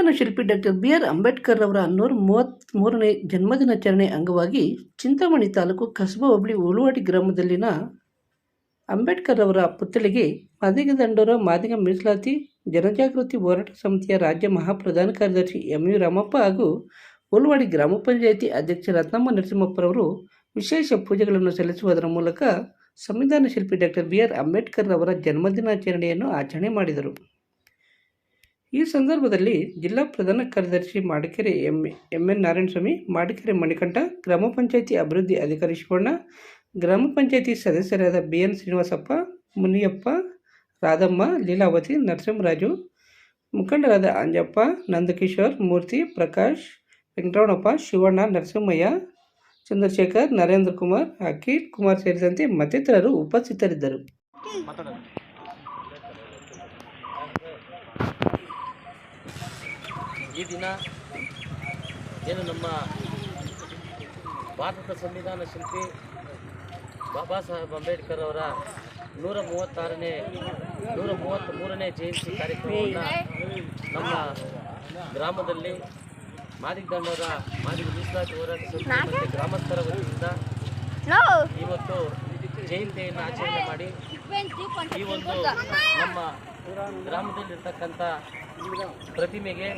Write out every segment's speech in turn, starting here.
ಸಂವಿಧಾನ ಶಿಲ್ಪಿ doctor B R Ambedkar ಅವರ ನೂರ ಮೂವತ್ತ್ಮೂರನೇ ಜನ್ಮದಿನಾಚರಣೆ ಅಂಗವಾಗಿ ಚಿಂತಾಮಣಿ ತಾಲೂಕು ಕಸಬಾ ಹೋಬಳಿ ಉಳುವಾಡಿ ಗ್ರಾಮದಲ್ಲಿನ ಅಂಬೇಡ್ಕರ್ ಅವರ ಪುತ್ಥಳಿಗೆ ಮಾದಿಗ ದಂಡೋರ, ಮಾದಿಗ ಮೀಸಲಾತಿ, ಜನಜಾಗೃತಿ ಹೋರಾಟ ಸಮಿತಿಯ ರಾಜ್ಯ ಮಹಾಪ್ರಧಾನ ಕಾರ್ಯದರ್ಶಿ ಎಂ ಯು ರಾಮಪ್ಪ ಹಾಗೂ ಉಳುವಾಡಿ ಗ್ರಾಮ ಪಂಚಾಯಿತಿ ಅಧ್ಯಕ್ಷ ರತ್ನಮ್ಮ ನರಸಿಂಹಪ್ಪರವರು ವಿಶೇಷ ಪೂಜೆಗಳನ್ನು ಸಲ್ಲಿಸುವುದರ ಮೂಲಕ ಸಂವಿಧಾನ ಶಿಲ್ಪಿ ಡಾಕ್ಟರ್ ಬಿ ಆರ್ ಅಂಬೇಡ್ಕರ್ ಅವರ ಜನ್ಮದಿನಾಚರಣೆಯನ್ನು ಆಚರಣೆ ಮಾಡಿದರು. ಈ ಸಂದರ್ಭದಲ್ಲಿ ಜಿಲ್ಲಾ ಪ್ರಧಾನ ಕಾರ್ಯದರ್ಶಿ Madikere M M N Narayanaswamy, Madikere Manikanta, ಗ್ರಾಮ ಪಂಚಾಯಿತಿ ಅಭಿವೃದ್ಧಿ ಅಧಿಕಾರಿ ಶಿವಣ್ಣ, ಗ್ರಾಮ ಪಂಚಾಯಿತಿ ಸದಸ್ಯರಾದ ಬಿ ಎನ್ ಶ್ರೀನಿವಾಸಪ್ಪ, ಮುನಿಯಪ್ಪ, ರಾಧಮ್ಮ, ಲೀಲಾವತಿ, ನರಸಿಂಹರಾಜು, ಮುಖಂಡರಾದ ಅಂಜಪ್ಪ, ನಂದಕಿಶೋರ್, ಮೂರ್ತಿ, ಪ್ರಕಾಶ್, ವೆಂಕಟರಮಣಪ್ಪ, ಶಿವಣ್ಣ, ನರಸಿಂಹಯ್ಯ, ಚಂದ್ರಶೇಖರ್, ನರೇಂದ್ರ ಕುಮಾರ್, ಅಖಿಲ್ ಕುಮಾರ್ ಸೇರಿದಂತೆ ಮತ್ತಿತರರು ಉಪಸ್ಥಿತರಿದ್ದರು. ಈ ದಿನ ಏನು ನಮ್ಮ ಭಾರತದ ಸಂವಿಧಾನ ಶಿಲ್ಪಿ ಬಾಬಾ ಸಾಹೇಬ್ ಅಂಬೇಡ್ಕರ್ ಅವರ ನೂರ ಮೂವತ್ತಾರನೇ ನೂರ ಮೂವತ್ತ್ ಮೂರನೇ ಜಯಂತಿ ಕಾರ್ಯಕ್ರಮವನ್ನು ನಮ್ಮ ಗ್ರಾಮದಲ್ಲಿ ಮಾದಿಗದಂಡವರ ಮಾದಿಗ ಮೀಸಲಾತಿ ಹೋರಾಟ ಗ್ರಾಮಸ್ಥರ ವತಿಯಿಂದ ಇವತ್ತು ಜಯಂತಿಯನ್ನು ಆಚರಣೆ ಮಾಡಿ ಈ ಒಂದು ನಮ್ಮ ಗ್ರಾಮದಲ್ಲಿರ್ತಕ್ಕಂಥ ಪ್ರತಿಮೆಗೆ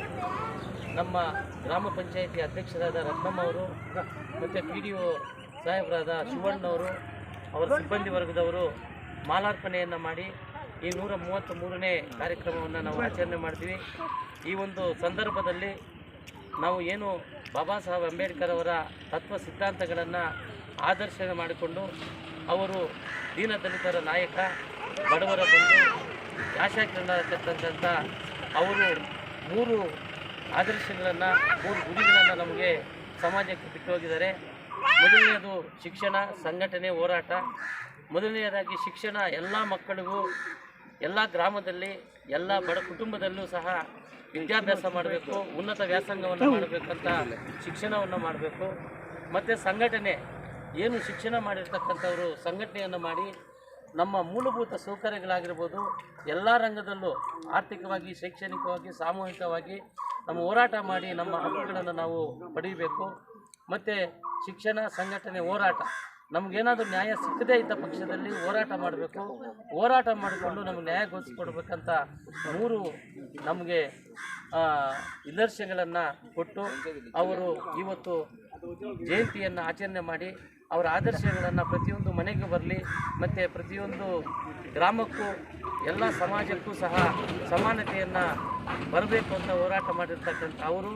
ನಮ್ಮ ಗ್ರಾಮ ಪಂಚಾಯಿತಿ ಅಧ್ಯಕ್ಷರಾದ ರತ್ನಮ್ಮ ಅವರು, ಮತ್ತು ಪಿ ಡಿ ಒ ಸಾಹೇಬರಾದ ಶಿವಣ್ಣವರು ಅವರ ಸಿಬ್ಬಂದಿ ವರ್ಗದವರು ಮಾಲಾರ್ಪಣೆಯನ್ನು ಮಾಡಿ ಈ ನೂರ ಮೂವತ್ತ್ ಮೂರನೇ ಕಾರ್ಯಕ್ರಮವನ್ನು ನಾವು ಆಚರಣೆ ಮಾಡ್ತೀವಿ. ಈ ಒಂದು ಸಂದರ್ಭದಲ್ಲಿ ನಾವು ಏನು ಬಾಬಾ ಸಾಹೇಬ್ ಅಂಬೇಡ್ಕರ್ ಅವರ ತತ್ವ ಸಿದ್ಧಾಂತಗಳನ್ನು ಆದರ್ಶ ಮಾಡಿಕೊಂಡು ಅವರು ದೀನದಲಿತರ ನಾಯಕ, ಬಡವರ ಬಂಧು ಆಶಾಕಿರಣ ಅವರು ಮೂರು ಆದರ್ಶಗಳನ್ನು ಮೂರು ಗುರಿಗಳನ್ನು ನಮಗೆ ಸಮಾಜಕ್ಕೆ ಬಿಟ್ಟು ಹೋಗಿದ್ದಾರೆ ಮೊದಲನೆಯದು ಶಿಕ್ಷಣ, ಸಂಘಟನೆ, ಹೋರಾಟ. ಮೊದಲನೆಯದಾಗಿ ಶಿಕ್ಷಣ ಎಲ್ಲ ಮಕ್ಕಳಿಗೂ, ಎಲ್ಲ ಗ್ರಾಮದಲ್ಲಿ, ಎಲ್ಲ ಬಡ ಕುಟುಂಬದಲ್ಲೂ ಸಹ ವಿದ್ಯಾಭ್ಯಾಸ ಮಾಡಬೇಕು, ಉನ್ನತ ವ್ಯಾಸಂಗವನ್ನು ಮಾಡಬೇಕಂತ ಶಿಕ್ಷಣವನ್ನು ಮಾಡಬೇಕು. ಮತ್ತು ಸಂಘಟನೆ, ಏನು ಶಿಕ್ಷಣ ಮಾಡಿರ್ತಕ್ಕಂಥವರು ಸಂಘಟನೆಯನ್ನು ಮಾಡಿ ನಮ್ಮ ಮೂಲಭೂತ ಸೌಕರ್ಯಗಳಾಗಿರ್ಬೋದು, ಎಲ್ಲ ರಂಗದಲ್ಲೂ ಆರ್ಥಿಕವಾಗಿ, ಶೈಕ್ಷಣಿಕವಾಗಿ, ಸಾಮೂಹಿಕವಾಗಿ ನಮ್ಮ ಹೋರಾಟ ಮಾಡಿ ನಮ್ಮ ಹಕ್ಕುಗಳನ್ನು ನಾವು ಪಡೀಬೇಕು. ಮತ್ತು ಶಿಕ್ಷಣ ಸಂಘಟನೆ ಹೋರಾಟ, ನಮಗೇನಾದರೂ ನ್ಯಾಯ ಸಿಕ್ಕದೇ ಇದ್ದ ಪಕ್ಷದಲ್ಲಿ ಹೋರಾಟ ಮಾಡಬೇಕು. ಹೋರಾಟ ಮಾಡಿಕೊಂಡು ನಮಗೆ ನ್ಯಾಯ ನ್ಯಾಯಗೊಳಿಸ್ಕೊಡ್ಬೇಕಂತ ಮೂರು ನಮಗೆ ನಿದರ್ಶನಗಳನ್ನು ಕೊಟ್ಟು ಅವರು ಇವತ್ತು ಜಯಂತಿಯನ್ನು ಆಚರಣೆ ಮಾಡಿ ಅವರ ಆದರ್ಶಗಳನ್ನು ಪ್ರತಿಯೊಂದು ಮನೆಗೆ ಬರಲಿ ಮತ್ತು ಪ್ರತಿಯೊಂದು ಗ್ರಾಮಕ್ಕೂ ಎಲ್ಲ ಸಮಾಜಕ್ಕೂ ಸಹ ಸಮಾನತೆಯನ್ನು ಬರಬೇಕು ಅಂತ ಹೋರಾಟ ಮಾಡಿರ್ತಕ್ಕಂಥ ಅವರು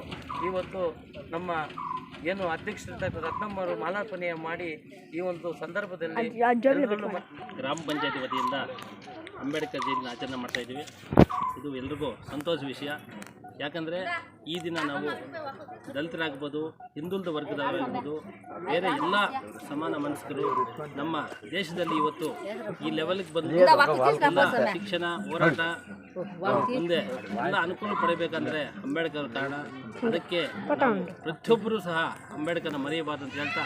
ಇವತ್ತು ನಮ್ಮ ಏನು ಅಧ್ಯಕ್ಷರಿರ್ತಕ್ಕಂಥ ರತ್ನಮ್ಮರು ಮಾಲಾರ್ಪಣೆ ಮಾಡಿ ಈ ಒಂದು ಸಂದರ್ಭದಲ್ಲಿ ಗ್ರಾಮ ಪಂಚಾಯತಿ ವತಿಯಿಂದ ಅಂಬೇಡ್ಕರ್ ಜಯಂತಿ ಆಚರಣೆ ಮಾಡ್ತಾ ಇದ್ದೀವಿ. ಇದು ಎಲ್ರಿಗೂ ಸಂತೋಷ ವಿಷಯ. ಯಾಕಂದರೆ ಈ ದಿನ ನಾವು ದಲಿತರಾಗ್ಬೋದು ಹಿಂದುಳಿದ ವರ್ಗದವರಾಗ್ಬೋದು ಬೇರೆ ಎಲ್ಲ ಸಮಾನ ಮನಸ್ಕರು ನಮ್ಮ ದೇಶದಲ್ಲಿ ಇವತ್ತು ಈ ಲೆವೆಲ್ಗೆ ಬಂದು ಎಲ್ಲ ಶಿಕ್ಷಣ ಹೋರಾಟ ಮುಂದೆ ಎಲ್ಲ ಅನುಕೂಲ ಪಡಿಬೇಕಂದ್ರೆ ಅಂಬೇಡ್ಕರ್ ಕಾರಣ. ಅದಕ್ಕೆ ಪ್ರತಿಯೊಬ್ಬರೂ ಸಹ ಅಂಬೇಡ್ಕರ್ನ ಮರೆಯಬಾರ್ದು ಅಂತ ಹೇಳ್ತಾ.